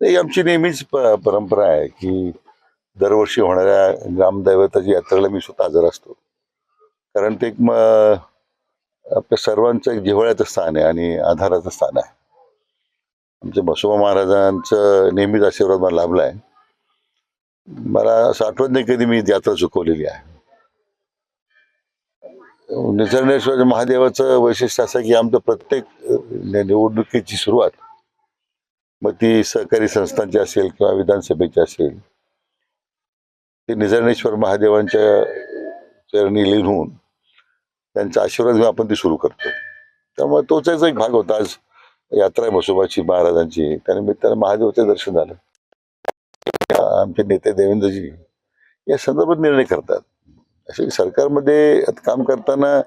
ही आमची नेहमीच प- परंपरा आहे की दरवर्षी होणाऱ्या ग्रामदैवताच्या यात्रेला मी स्वतः हजर असतो. कारण ते एक म आपल्या सर्वांचं एक जिव्हाळ्याचं स्थान आहे आणि आधाराचं स्थान आहे. आमच्या बसोबा महाराजांचं नेहमीच आशीर्वाद मला लाभला आहे मला असं आठवत नाही कधी मी यात्रा चुकवलेली आहे. निसर्गेश्वर महादेवाचं वैशिष्ट्य असं की आमचं प्रत्येक नि- निवडणुकीची सुरुवात मग ती सहकारी संस्थांची असेल किंवा विधानसभेची असेल ते निजर्णेश्वर महादेवांच्या चरणी लिहून त्यांचा आशीर्वाद घेऊन आपण ती सुरू करतो. त्यामुळे तोच एक भाग होता. आज यात्रा आहे म्हसोबाची महाराजांची. त्यानिमित्तानं महादेवाचं दर्शन झालं. आमचे नेते देवेंद्रजी या संदर्भात निर्णय करतात. असे सरकारमध्ये काम करताना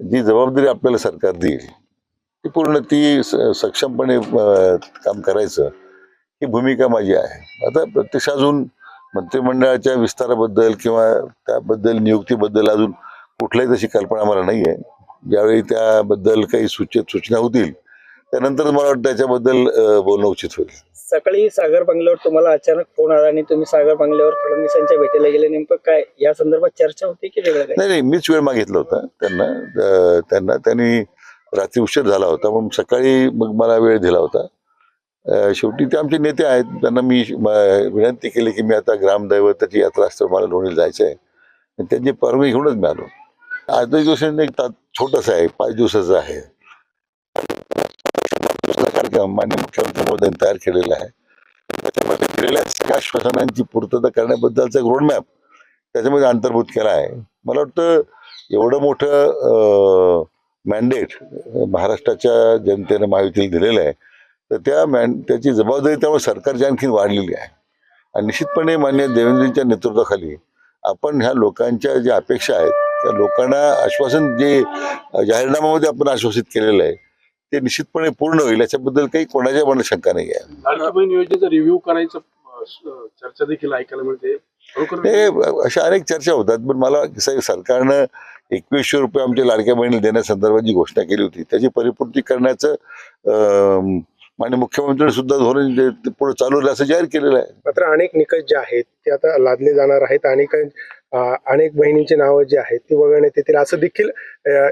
जी जबाबदारी आपल्याला सरकार देईल ती पूर्ण ती स- सक्षमपणे काम करायचं ही भूमिका माझी आहे. आता प्रत्यक्ष अजून मंत्रिमंडळाच्या विस्ताराबद्दल किंवा त्याबद्दल नियुक्तीबद्दल अजून कुठल्याही तशी कल्पना आम्हाला नाही आहे ज्यावेळी त्याबद्दल काही सूचित सूचना होतील त्यानंतर मला वाटतं त्याच्याबद्दल बोलणं उचित होईल. सकाळी सागर बंगल्यावर तुम्हाला अचानक फोन आला आणि तुम्ही सागर बंगल्यावर फडणवीसांच्या भेटीला गेले. नेमकं काय या संदर्भात चर्चा होती की नाही नाही मीच वेळ मागितला होता त्यांना. त्यांना त्यांनी रात्री उशीर झाला होता मग सकाळी मग मला वेळ दिला होता. शेवटी ते आमचे नेते आहेत त्यांना मी विनंती केली की मी आता ग्रामदैवताची यात्रा असतं मला लोणीला जायचं आहे आणि त्यांची परवानगी घेऊनच मी आलो. आज एक दिवसांनी एक ता- छोटंसं आहे पाच दिवसाचं आहे. कार्यक्रम मान्य मुख्यमंत्री मोदींनी तयार केलेला आहे. त्याच्यामध्ये दिलेल्या सगळ्या श्वसनांची पूर्तता करण्याबद्दलचा एक रोडमॅप त्याच्यामध्ये अंतर्भूत केला आहे. मला वाटतं एवढं मोठं मॅन्डेट महाराष्ट्राच्या जनतेनं महायुतीला दिलेलं आहे. तर त्या मॅन त्याची जबाबदारी त्यामुळे सरकारची आणखीन वाढलेली आहे. आणि निश्चितपणे मान्य देवेंद्रजींच्या नेतृत्वाखाली आपण ह्या लोकांच्या ज्या अपेक्षा आहेत त्या लोकांना आश्वासन जे जाहीरनाम्यामध्ये आपण आश्वासित केलेलं आहे ते निश्चितपणे पूर्ण होईल याच्याबद्दल काही कोणाच्या मनात शंका नाही आहे. रिव्ह्यू करायचं चर्चा देखील ऐकायला मिळते. अशा अनेक चर्चा होतात पण मला सरकारनं एकवीसशे रुपये आमच्या लाडक्या बहिणी देण्यासंदर्भात जी घोषणा केली होती त्याची परिपूर्ती करण्याचं अं, माननीय मुख्यमंत्र्यांनी सुद्धा धोरण पुढे चालू राहील असं जाहीर केलेलं आहे. मात्र अनेक निकष जे आहेत ते आता लादले जाणार आहेत. आणि काही अं, अनेक बहिणींची नावं जी आहेत ती वगळण्यात येतील असं देखील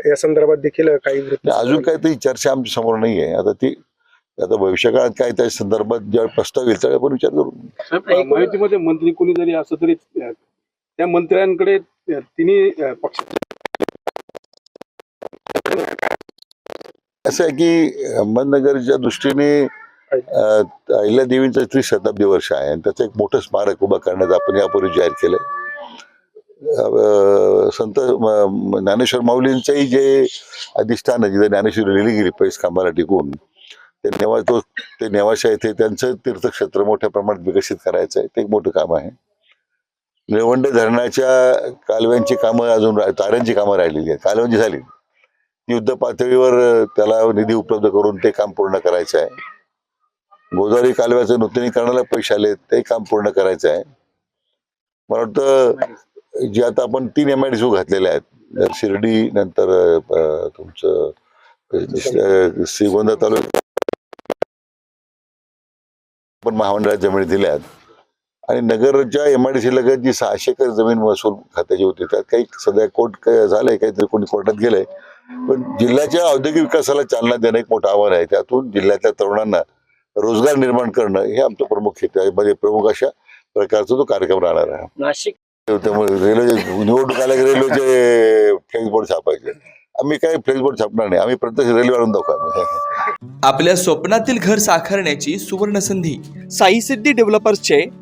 या संदर्भात देखील काही अजून काही ती चर्चा आमच्यासमोर नाही आहे. आता ती आता भविष्यकाळात काय त्या संदर्भात ज्या प्रस्ताव येईल त्यावेळी आपण विचार करू. माहितीमध्ये मंत्री कोणी जरी असं तरी त्या मंत्र्यांकडे तिन्ही अं, पक्ष असं आहे की अहमदनगरच्या दृष्टीने अं, अहिल्यादेवींचं त्री शताब्दी वर्ष आहे आणि त्याचं एक मोठं स्मारक उभं करण्याचं आपण यापूर्वी जाहीर केलंय. अं, संत ज्ञानेश्वर माऊलींचंही जे अधिष्ठान आहे जिथे ज्ञानेश्वरी लिहिली गेली पैस खांबाला टिकून ते नेवा तो ते नेवाशा येथे त्यांचं तीर्थक्षेत्र मोठ्या प्रमाणात विकसित करायचं आहे ते एक मोठं काम आहे. निळवंडे धरणाच्या कालव्यांची कामं अजून ताऱ्यांची कामं राहिलेली आहेत कालव्यांची झाली. युद्ध पातळीवर त्याला निधी उपलब्ध करून ते काम पूर्ण करायचं आहे. गोदावरी कालव्याचं नूतनीकरणाला पैसे आले ते काम पूर्ण करायचं आहे. मला वाटतं जे आता आपण तीन एम आय डी घातलेले आहेत शिर्डी नंतर तुमचं श्रीगोंदा तालुक्यात पण महामंडळात जमिनी दिल्या आहेत. आणि नगरच्या एम आय डी सी लगत जी सहाशे एकर जमीन महसूल खात्याची होती त्यात काही सध्या कोर्ट क- झालंय काहीतरी कोणी कोर्टात गेलंय. पण जिल्ह्याच्या औद्योगिक विकासाला चालना देणं एक मोठं आव्हान आहे. त्यातून जिल्ह्यातल्या तरुणांना रोजगार निर्माण करणं हे आमचं प्रमुख हेतू आहे. म्हणजे प्रमुख अशा प्रकारचा तो कार्यक्रम राहणार आहे. नाशिक. त्यामुळे रेल्वे निवडणूक आल्या की रेल्वेचे फ्लेक्स बोर्ड छापायचे. आम्ही काही फ्लेक्स बोर्ड छापणार नाही. आम्ही प्रत्यक्ष रेल्वे आणून दाखवू आपल्या स्वप्नातील घर साकारण्याची सुवर्ण संधी साई सिद्धी डेव्हलपर्सचे